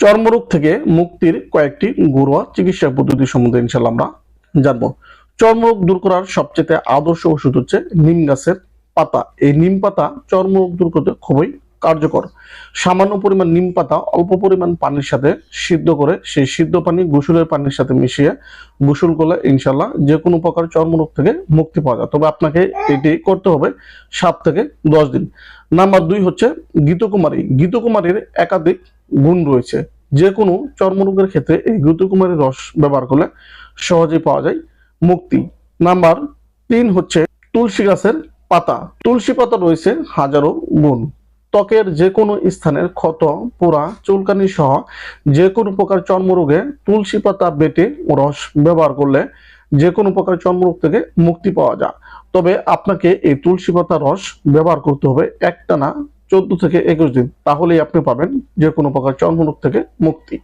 চর্মরোগ থেকে মুক্তির কয়েকটি ঘরোয়া চিকিৎসা পদ্ধতি সম্বন্ধে ইনশাল্লাহ আমরা জানব। চর্মরোগ দূর করার সবচেয়ে আদর্শ ওষুধ হচ্ছে নিম গাছের পাতা। এই নিম পাতা চর্মরোগ দূর করতে খুবই কার্যকর। সামান্য পরিমাণ নিম পাতা, অল্প পরিমাণ পানির সাথে সিদ্ধ করে সেই সিদ্ধ পানি গোসলের পানির সাথে মিশিয়ে গোসল করলে ইনশাল্লাহ যে কোনো প্রকার চর্মরোগ থেকে মুক্তি পাওয়া যায়। তবে আপনাকে এটি করতে হবে সাত থেকে দশ দিন। নাম্বার দুই হচ্ছে গীতকুমারী। গীতকুমারীর একাধিক গুণ রয়েছে। যে কোনো চর্মরোগের ক্ষেত্রে এই গীতকুমারীর রস ব্যবহার করলে সহজেই পাওয়া যায় মুক্তি। নাম্বার তিন হচ্ছে তুলসী গাছের পাতা। তুলসী পাতা রয়েছে হাজারো গুণ। ত্বকের যে কোনো স্থানের ক্ষত, পোড়া, চুলকানি সহ যে কোনো প্রকার চর্মরোগে তুলসী পাতা বেটে রস ব্যবহার করলে যে কোনো প্রকার চর্মরোগ থেকে মুক্তি পাওয়া যায়। তবে আপনাকে এই তুলসী পাতা রস ব্যবহার করতে হবে একটানা চোদ্দ থেকে একুশ দিন তাহলেই আপনি পাবেন যে কোনো প্রকার চর্মরোগ থেকে মুক্তি।